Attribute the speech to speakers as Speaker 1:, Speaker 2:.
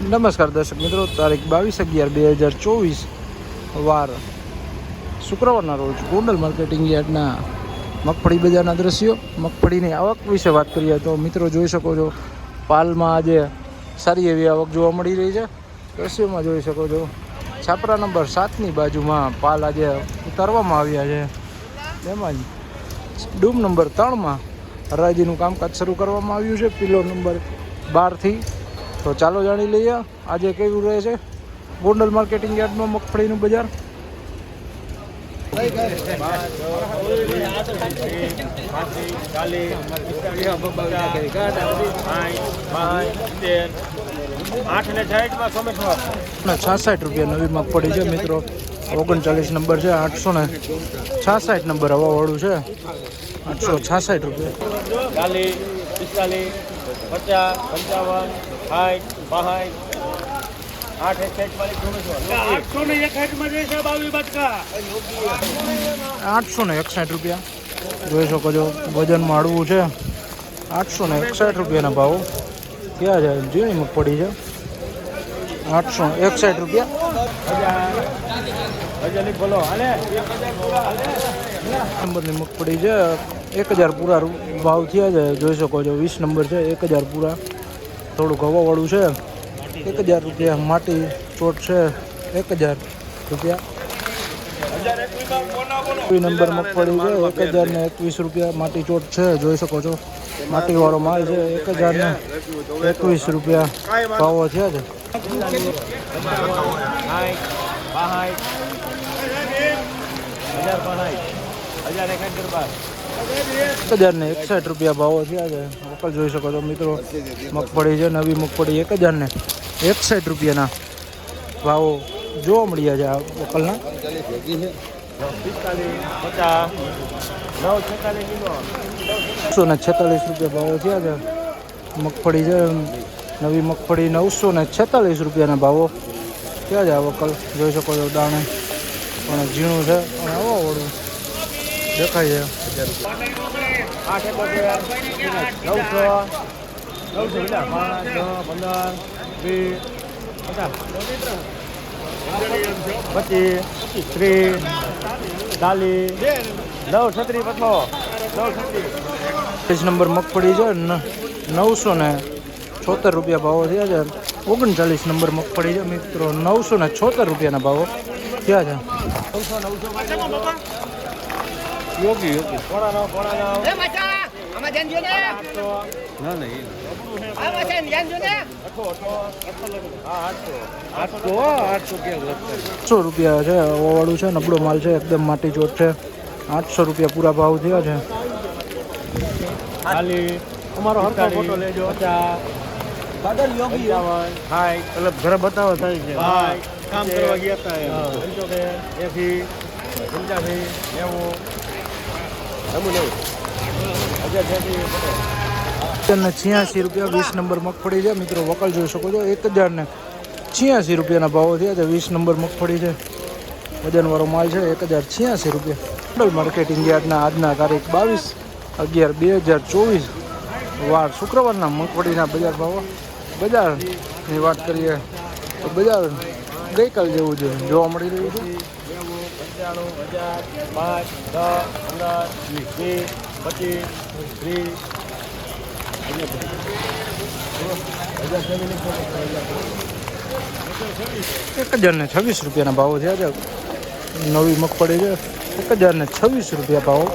Speaker 1: નમસ્કાર દર્શક મિત્રો, તારીખ બાવીસ અગિયાર બે હજાર ચોવીસ વાર શુક્રવારના રોજ ગોંડલ માર્કેટિંગ યાર્ડના મગફળી બજારના દ્રશ્યો, મગફળીની આવક વિશે વાત કરીએ તો મિત્રો જોઈ શકો છો, પાલમાં આજે સારી એવી આવક જોવા મળી રહી છે. દ્રશ્યોમાં જોઈ શકો છો, છાપરા નંબર સાતની બાજુમાં પાલ આજે ઉતારવામાં આવ્યા છે. તેમજ ડૂમ નંબર ત્રણમાં હરાજીનું કામકાજ શરૂ કરવામાં આવ્યું છે. પિલો નંબર બારથી તો ચાલો જાણી લઈએ આજે કેવું રહે છે ગોંડલ માર્કેટિંગ યાર્ડમાં મગફળીનું બજાર. છાસઠ રૂપિયા નવી મગફળી છે, મિત્રો. ઓગણચાલીસ નંબર છે, આઠસો ને છાસઠ નંબર હવાવાળું છે. આઠસો છાસઠ રૂપિયા.
Speaker 2: પચાસ, પંચાવન સાઠ બાસઠ આઠ આઠસો ને
Speaker 1: આઠસો એકસાઠ રૂપિયા. જોઈ શકો છો વજનમાં હળવું છે. આઠસો ને એકસાઠ રૂપિયાના ભાવ. ક્યાં છે? ઝીણી મગફળી છે. આઠસો એકસાઠ રૂપિયા. નંબરની મગફળી છે. એક હજાર પૂરા રૂ- ભાવ થયા છે. જોઈ શકો છો વીસ નંબર છે. એક હજાર પૂરા. થોડુંક હવાવાળું છે. એક હજાર રૂપિયા માટી ચોટ છે. એક હજાર રૂપિયા. નંબર મગફળી છે. એક હજાર ને એકવીસ રૂપિયા માટી ચોટ છે. જોઈ શકો છો. માટીવાળો માલ છે. એક હજાર ને એકવીસ રૂપિયા ભાવો છે
Speaker 2: જ હજાર હજાર એક
Speaker 1: હજારને એકસઠ રૂપિયા ભાવો થયા છે. વકલ જોઈ શકો છો મિત્રો, મગફળી છે, નવી મગફળી એક હજાર ને એકસઠ રૂપિયાના ભાવો જોવા મળ્યા છે આ
Speaker 2: કિલો
Speaker 1: નવસો ને છેતાલીસ રૂપિયા ભાવો થયા છે. મગફળી છે, નવી મગફળી નવસો ને છેતાલીસ રૂપિયાના ભાવો થયા છે આ વકલ જોઈ શકો છો, દાણે પણ ઝીણું છે. આવો હવાવાળું દેખાય
Speaker 2: પચીસ ત્રીસ ચાલીસ નવ છત્રીસ પછો નવ છત્રીસ
Speaker 1: નંબર મગફળી છે નવસો ને છોતેર રૂપિયા ભાવો થયા છે. ઓગણચાલીસ નંબર મગફળી છે. મિત્રો, નવસો ને છોતેર રૂપિયાના ભાવો. થયા છે?
Speaker 2: યોગી યોગી. કોણા નવ કોણા નવ
Speaker 3: એ મચા આમાં ધ્યાન દ્યો ને
Speaker 2: આઠસો ના એ
Speaker 3: આમાં છે ને ધ્યાન ને
Speaker 2: ક્યાં લખતા
Speaker 1: આઠસો રૂપિયા છે ઓવાળું છે નબળો માલ છે એકદમ માટી ચોટ છે. આઠસો રૂપિયા પૂરા ભાવ થયા છે.
Speaker 2: ખાલી અમારો હરખો ફોટો લેજો. પચાસ યોગી હાય
Speaker 1: એટલે ઘરે બતાવો થાય છે.
Speaker 2: કામ કરવા ગયા હતા પંચોતેર એસી પંચ્યાસી નેવું. નેવું નેવું. હજાર
Speaker 1: જેથી છ્યાસી રૂપિયા વીસ નંબર મગફળી છે. મિત્રો વકલ જોઈ શકો છો. એક હજાર ને છ્યાસી રૂપિયાના ભાવો થયા છે. વીસ નંબર મગફળી છે. વજનવાળો માલ છે. એક હજાર છ્યાસી રૂપિયા. મંડળ માર્કેટિંગ યાર્ડના આજના તારીખ બાવીસ અગિયાર બે હજાર ચોવીસ. વાર શુક્રવારના મગફળીના બજાર ભાવો. બજારની વાત કરીએ તો બજાર ગઈકાલ જેવું છે જોવા મળી રહ્યું છે એક હજાર ને છવ્વીસ રૂપિયાના ભાવો છે આજે. નવી મગફળી છે. એક હજાર ને છવ્વીસ રૂપિયા ભાવો.